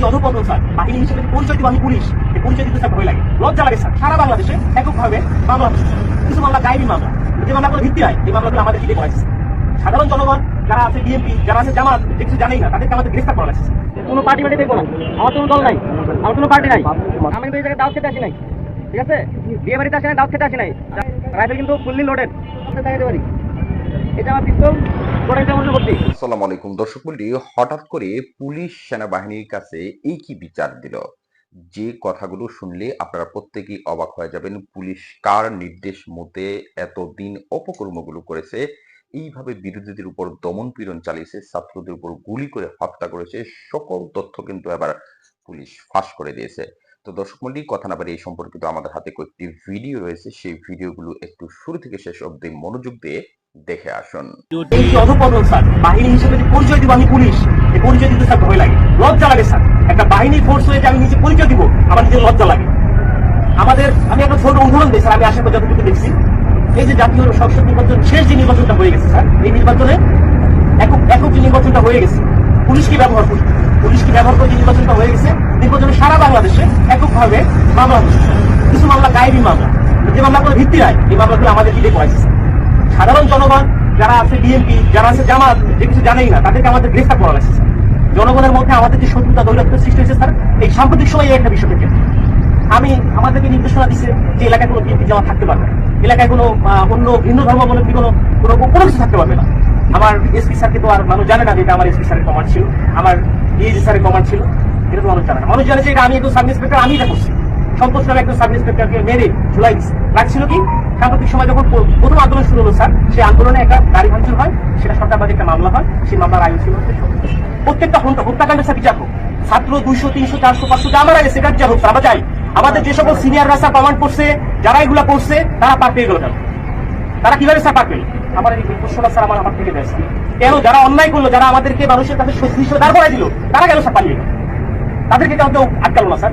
কি অধপতন স্যার? বাহিনী হিসেবে পরিচয় দিব আমি পুলিশ। পরিচয় দিতে স্যার ভয় লাগে। লজ্জা লাগে স্যার। সারা বাংলাদেশে এককভাবে মামলা কিছু মামলা গায়েবী মামলা। যে মামলাগুলো ভিত্তি হয় এই মামলাগুলো আমাদের দিকে করেছে সাধারণ জনগণ যারা আছে বিএনপি যারা আছে জামাত, যে কিছু জানেই না, তাদেরকে আমাদের গ্রেফতার করা লাগছে কোনো পার্টি বাড়ি দেখব না। আমার কোনো দল নাই। আমার কোনো পার্টি নাই। আমি কিন্তু এই জায়গায় দাওয়াত খেতে আসি নাই। ঠিক আছে? বিয়ে বাড়িতে আসি নাই, দাওয়াত খেতে আসি নাই। রাইফেল কিন্তু ফুললি লোডেড দেখাতে পারি এটা আমার পিস্তল। আলাইকুম। দর্শক হঠাৎ করে পুলিশ সেনাবাহিনীর কাছে এই কি বিচার দিল? যে কথাগুলো শুনলে আপনারা প্রত্যেকেই অবাক হয়ে যাবেন, পুলিশ কার নির্দেশ মতে এতদিন অপকর্মগুলো করেছে? এইভাবে বিরোধীদের উপর দমন পীড়ন চালিয়েছে, ছাত্রদের উপর গুলি করে হত্যা করেছে, সকল তথ্য কিন্তু এবার পুলিশ ফাঁস করে দিয়েছে। তো দর্শক মন্ডলী, কথা না এই সম্পর্কিত আমাদের হাতে কয়েকটি ভিডিও রয়েছে। সেই ভিডিওগুলো একটু শুরু থেকে শেষ অবধি মনোযোগ দিয়ে দেখে আসুন। আমাদের আমি একটা ছোট উদাহরণ দিই, স্যার, আমি আশা করি যতটুকু দেখছি। এই যে জাতীয় সংসদ নির্বাচন, শেষ যে নির্বাচনটা হয়ে গেছে, স্যার, এই নির্বাচনে একক একক যে নির্বাচনটা হয়ে গেছে পুলিশকে ব্যবহার করি? পুলিশকে ব্যবহার করে যে নির্বাচনটা হয়ে গেছে? নির্বাচনে সারা বাংলাদেশে এককভাবে মামলা হচ্ছে কিছু মামলা, গায়েবী মামলা। যে মামলা মামলাগুলো ভিত্তি হয় এই মামলাগুলো আমাদের করেছে স্যার। সাধারণ জনগণ যারা আছে বিএনপি যারা আছে জামাত, যে কিছু জানেই না, তাদেরকে আমাদের গ্রেফতার করা লাগছে, স্যার। জনগণের মধ্যে আমাদের যে শত্রুতা দৌলত্ব সৃষ্টি হয়েছে, স্যার, এই সাম্প্রতিক সময়ে একটা বিষয় থেকে আমি, আমাদেরকে নির্দেশনা দিচ্ছে যে এলাকায় কোনো বিএনপি জামাত থাকতে পারবে। না এলাকায় কোনো অন্য ভিন্ন ধর্মাবলম্বী কোনো কোনো কোনো কিছু থাকতে পারবে না। আমার এসপি স্যারকে তো আর মানুষ জানে না যে এটা আমার এসপি স্যারের কমান্ড ছিল। আমার ডিএজি স্যারের কমান্ড ছিল। এটা তো মানুষ জানে না। মানুষ জানে যে এটা আমি একজন সাব ইন্সপেক্টর আমি এটা করছি। সন্তোষ নামে একজন সাব ইন্সপেক্টরকে মেরে ঝুলাই দিচ্ছে লাগছিল কি? সাম্প্রতিক সময় যখন প্রথম আন্দোলন শুরু হলো, স্যার, সেই আন্দোলনে একটা গাড়ি ভাঙচুর হয়, সেটা সরকারবাদী একটা মামলা হয়, সেই মামলার ছিল প্রত্যেকটা হত্যা হত্যাকাণ্ডের স্যার বিচার হোক, ছাত্র দুইশো, তিনশো, চারশো, পাঁচশো, যা মারা গেছে এটা বিচার হোক, আমরা আমাদের যে সকল সিনিয়ররা স্যার কমান্ড করছে, যারা এগুলা করছে, তারা পার পেয়ে গেল তারা কীভাবে স্যার পার পেল? আমার এই প্রশ্নটা স্যার আমার আমার থেকে দেয় কেন? যারা অন্যায় করল, যারা আমাদেরকে মানুষের কাছে হিসেবে দাঁড় করাই দিল, তারা কেন স্যার পালিয়ে তাদেরকে কেউ কেউ আটকালো না, স্যার।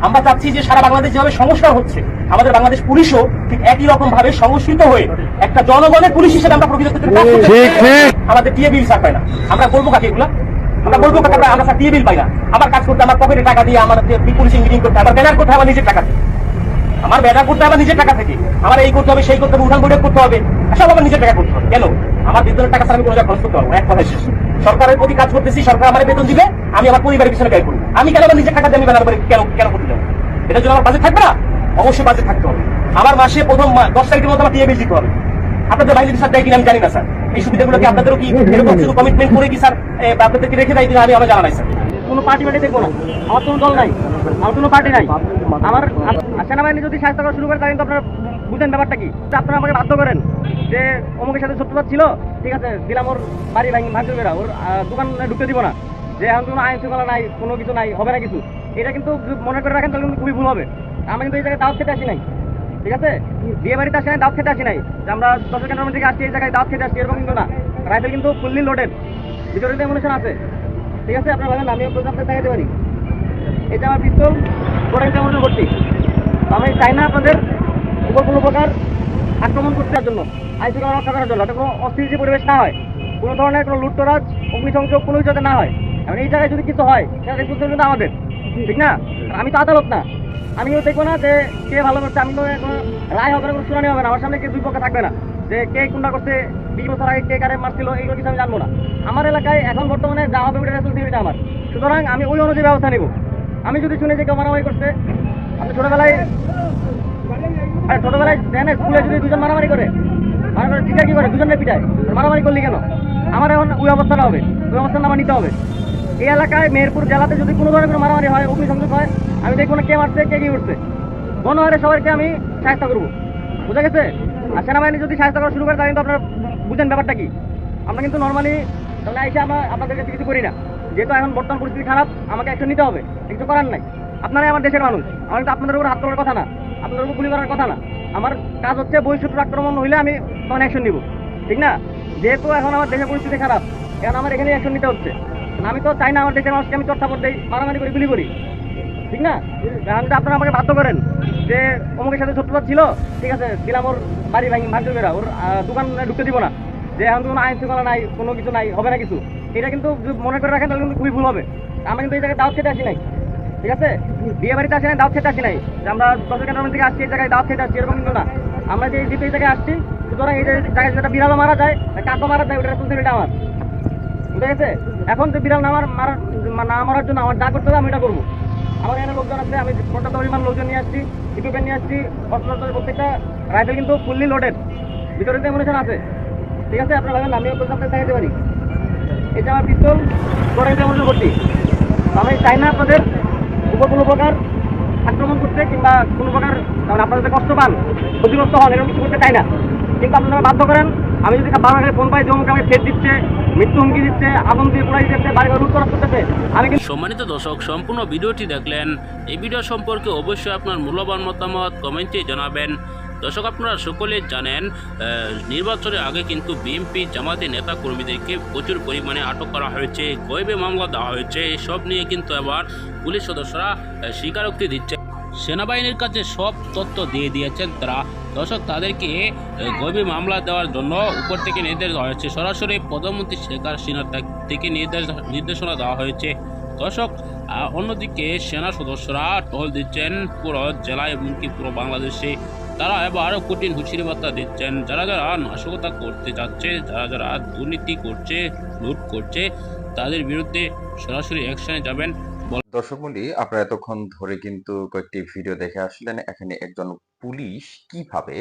আমরা চাচ্ছি যে সারা বাংলাদেশ যেভাবে সংস্কার হচ্ছে আমাদের বাংলাদেশ পুলিশও ঠিক একই রকম ভাবে সংস্কৃত হয়ে একটা জনগণের পুলিশ হিসেবে আমরা প্রকৃত করতে আমাদের টিএ বিল স্যার পাই না। আমরা বলব কাকে এগুলা? আমরা বলব কাকে? আমরা- আমরা স্যার টিএ বিল পাই না। আমার কাজ করতে আমার পকেটে টাকা দিয়ে আমার পুলিশিং মিটিং করতে আমার ব্যানার করতে আমার নিজের টাকা আমার ব্যাটা করতে হবে নিজের টাকা থেকে। আমার এই করতে হবে সেই করতে হবে উঠান বৈঠক করতে হবে। সব আমার নিজের টাকা করতে হবে। কেন? আমার বেতনের টাকা ছাড়া আমি কোনো জায়গায় খরচ করতে পারব এক কথা শেষ। সরকারের প্রতি কাজ করতেছি সরকার আমার বেতন দিবে আমি আমার পরিবারের পিছনে ব্যয় করব। আমি কেন নিজের টাকা দিয়ে আমি বেনার করে কেন কেন করতে যাব এটার জন্য আমার বাজেট থাকবে না? অবশ্যই বাজেট থাকতে হবে। আমার মাসে প্রথম দশ তারিখের মধ্যে আমার টিএ বিল দিতে হবে। আপনাদের বাইরে স্যার দেয় কিনা আমি জানি না স্যার এই সুবিধাগুলো কি আপনাদেরও কি এরকম শুধু কমিটমেন্ট করে কি স্যার আপনাদেরকে রেখে দেয় কিনা আমি আমার জানা নাই স্যার কোনো পার্টি বাড়ি দেখব না। আমার কোনো দল নাই। আমার কোনো পার্টি নাই। আমার সেনাবাহিনী যদি সাহায্য করা শুরু করে, তাহলে আপনারা বুঝেন ব্যাপারটা কি? আপনারা আমাকে বাধ্য করেন যে অমুকের সাথে শত্রুতা ছিল, ঠিক আছে, দিলাম ওর বাড়ি ভাঙি ভাঙচুর ওর দোকানে ঢুকতে দিব না। যে এখন কোনো আইন শৃঙ্খলা নাই, কোনো কিছু নাই, হবে না কিছু। এটা কিন্তু মনে করে রাখেন তাহলে কিন্তু খুবই ভুল হবে। আমি কিন্তু এই জায়গায় দাওয়াত খেতে আসি নাই। ঠিক আছে? বিয়ে বাড়িতে আসি নাই, দাওয়াত খেতে আসি নাই। যে আমরা দশের ক্যান্টনমেন্ট থেকে আসছি, এই জায়গায় দাওয়াত খেতে আসছি, এরকম কিন্তু না। রাইফেল কিন্তু ফুললি লোডেড ভিতরে এমুনেশন আছে। ঠিক আছে? আপনার ভাবেন আমিও প্রজাপতি দেখাতে পারি। এটা আমার পিস্তল প্রোডাক্টটা মনে করছি তো আমি চাই না আপনাদের উপর কোনো প্রকার আক্রমণ করতে জন্য আইন শৃঙ্খলা রক্ষা করার জন্য কোনো অস্থিতি পরিবেশ না হয়। কোনো ধরনের কোনো লুটতরাজ, অগ্নিসংযোগ, কোনো কিছু না হয়। এখন এই জায়গায় যদি কিছু হয়, সেটা কিন্তু আমাদের। ঠিক না? আমি তো আদালত না। আমিও দেখব না যে কে ভালো করছে। আমি তো রায় হবে না শুনানি হবে না। আমার সামনে কে দুই পক্ষে থাকবে না। যে কে কোনটা করছে, বিশ বছর আগে কে কারে মারছিল, এইগুলো কিছু আমি জানব না। আমার এলাকায় এখন বর্তমানে যা হবে ওটা রেসপন্সিবিলিটি আমার। সুতরাং আমি ওই অনুযায়ী ব্যবস্থা নিব। আমি যদি শুনে যে কেউ মারামারি করছে আপনি ছোটবেলায়, আরে ছোটবেলায় দেন, স্কুলে যদি দুজন মারামারি করে মারা করে টিচার কি করে? দুজনে পিটায়। মারামারি করলি কেন? আমার এখন ওই অবস্থাটা হবে। ওই অবস্থাটা আমার নিতে হবে। এই এলাকায় মেহেরপুর জেলাতে যদি কোনো ধরনের কোনো মারামারি হয়, অগ্নিসংযোগ হয়, আমি দেখব না কে মারছে, কে কি মনে হয় সবাইকে আমি সাহায্য করব। বুঝা গেছে? আর সেনাবাহিনী যদি সাহায্য করা শুরু করে, তাহলে কিন্তু আপনারা বুঝেন ব্যাপারটা কি। আমরা কিন্তু নর্মালি তাহলে এসে আমরা আপনাদের কাছে কিছু করি না। যেহেতু এখন বর্তমান পরিস্থিতি খারাপ, আমাকে অ্যাকশন নিতে হবে। কিছু করার নাই। আপনারাই আমার দেশের মানুষ। আমার কিন্তু আপনাদের উপর হাত তোলার কথা না। আপনাদের উপর গুলি করার কথা না। আমার কাজ হচ্ছে বহিঃশত্রু আক্রমণ হইলে আমি তখন অ্যাকশন নিব। ঠিক না? যেহেতু এখন আমার দেশের পরিস্থিতি খারাপ, এখন আমার এখানে অ্যাকশন নিতে হচ্ছে। আমি তো চাই না আমার দেশের মানুষকে আমি চর্চা করতে মারামারি করে, গুলি করি। ঠিক না? এখন যদি আপনারা আমাকে বাধ্য করেন যে অমুকের সাথে শত্রুতা ছিল, ঠিক আছে, দিলাম ওর বাড়ি ভাঙি ভাঙতে বেরা ওর দোকান ঢুকতে দিব না। যে এখন তো কোনো আইন শৃঙ্খলা নাই, কোনো কিছু নাই, হবে না কিছু। এটা কিন্তু মনে করে রাখেন, তাহলে কিন্তু খুবই ভুল হবে। আমরা কিন্তু এই জায়গায় দাওয়াত খেতে আসি নাই। ঠিক আছে? বিয়ে বাড়িতে আসি নাই, দাওয়াত খেতে আসি নাই। যে আমরা দশ ক্যান্টনমেন্ট থেকে আসছি, এই জায়গায় দাওয়াত খেতে আসছি, এরকম কিন্তু না। আমরা যে যেহেতু এই জায়গায় আসছি, সুতরাং এই জায়গায় যেটা বিড়ালও মারা যায়, কাকও মারা যায়, ওটা রেসপন্সিবিলিটি আমার। বুঝে আছে? এখন তো বিড়াল না মার মারার না মারার জন্য আমার যা করতে হবে আমি এটা করব। আমার এখানে লোকজন আছে, আমি পর্যাপ্ত পরিমাণ লোকজন নিয়ে আসছি ইকুইপমেন্ট নিয়ে আসছি অস্ত্র প্রত্যেকটা রাইফেল কিন্তু ফুললি লোডেড ভিতরে তো এমুনেশন আছে, ঠিক আছে? আপনারা ভাবেন আমিও আপনাকে দেখাতে পারি। এটা আমার পিস্তল করে এমুনেশন করছি। আমি চাই না আপনাদের উপর কোনো প্রকার আক্রমণ করতে কিংবা কোনো প্রকার আপনারা যদি কষ্ট পান, ক্ষতিগ্রস্ত হন, এরকম কিছু করতে চাই না। কিন্তু আপনারা বাধ্য করেন, আমি যদি বাংলাদেশে ফোন পাই, যে আমাকে ফের দিচ্ছে সম্মানিত দর্শক, সম্পূর্ণ ভিডিওটি দেখলেন। এই ভিডিও সম্পর্কে অবশ্যই আপনার মূল্যবান মতামত কমেন্টে জানাবেন। দর্শক, আপনারা সকলে জানেন নির্বাচনের আগে কিন্তু বিএনপি জামাতি নেতা কর্মীদেরকে প্রচুর পরিমাণে আটক করা হয়েছে, গয়েবে মামলা দেওয়া হয়েছে। সব নিয়ে কিন্তু এবার পুলিশ সদস্যরা স্বীকারোক্তি দিচ্ছে। সেনাবাহিনীর কাছে সব তথ্য দিয়ে দিয়েছেন তারা। দর্শক, তাদেরকে গভীর মামলা দেওয়ার জন্য উপর থেকে নির্দেশ দেওয়া হয়েছে। সরাসরি প্রধানমন্ত্রী শেখ হাসিনা থেকে নির্দেশ, নির্দেশনা দেওয়া হয়েছে। দর্শক অন্যদিকে সেনা সদস্যরা টহল দিচ্ছেন পুরো জেলায় এমনকি পুরো বাংলাদেশে। তারা এবার কঠিন হুঁশিয়ারি বার্তা দিচ্ছেন। যারা যারা নাশকতা করতে যাচ্ছে, যারা যারা দুর্নীতি করছে, লুট করছে, তাদের বিরুদ্ধে সরাসরি অ্যাকশনে যাবেন। দর্শক মন্ডলী, আপনারা এতক্ষণ ধরে কিন্তু কয়েকটি ভিডিও দেখে আসলেন, এখানে একজন পুলিশ কীভাবে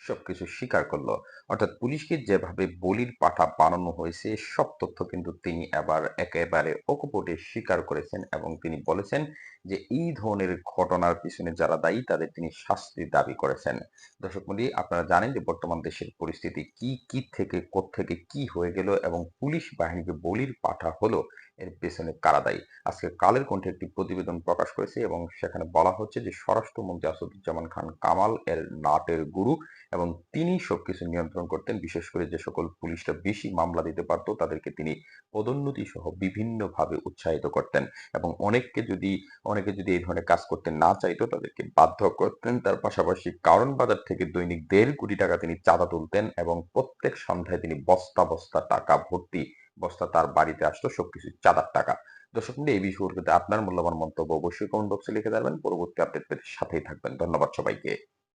সবকিছু স্বীকার করল। অর্থাৎ পুলিশকে যেভাবে বলির পাঠা বানানো হয়েছে, সব তথ্য কিন্তু তিনি এবার একেবারে অকপটে স্বীকার করেছেন এবং তিনি বলেছেন যে এই ধরনের ঘটনার পিছনে যারা দায়ী, তাদের তিনি শাস্তির দাবি করেছেন। দর্শক মন্ডলী, আপনারা জানেন যে বর্তমান দেশের পরিস্থিতি কি কি থেকে থেকে কি হয়ে গেল এবং পুলিশ বাহিনীকে বলির পাঠা হলো এর পেছনে কারা দায়ী? আজকে কালের কণ্ঠে একটি প্রতিবেদন প্রকাশ করেছে এবং সেখানে বলা হচ্ছে যে স্বরাষ্ট্রমন্ত্রী আসাদুজ্জামান খান কামাল এর নাটের গুরু এবং তিনি সবকিছু নিয়ন্ত্রণ করতেন। বিশেষ করে যে সকল পুলিশরা বেশি মামলা দিতে পারতো, তাদেরকে তিনি পদোন্নতি সহ বিভিন্নভাবে উৎসাহিত করতেন এবং অনেককে যদি, অনেকে যদি এই ধরনের কাজ করতে না চাইতো, তাদেরকে বাধ্য করতেন। তার পাশাপাশি কারণ বাজার থেকে দৈনিক দেড় কোটি টাকা তিনি চাঁদা তুলতেন এবং প্রত্যেক সন্ধ্যায় তিনি বস্তা বস্তা টাকা ভর্তি বস্তা তার বাড়িতে আসতো সবকিছু চাঁদার টাকা। দর্শক এই বিষয়ে আপনার মূল্যবান মন্তব্য অবশ্যই কমেন্ট বক্সে লিখে দেবেন। পরবর্তী আপডেট পেতে সাথেই থাকবেন। ধন্যবাদ সবাইকে।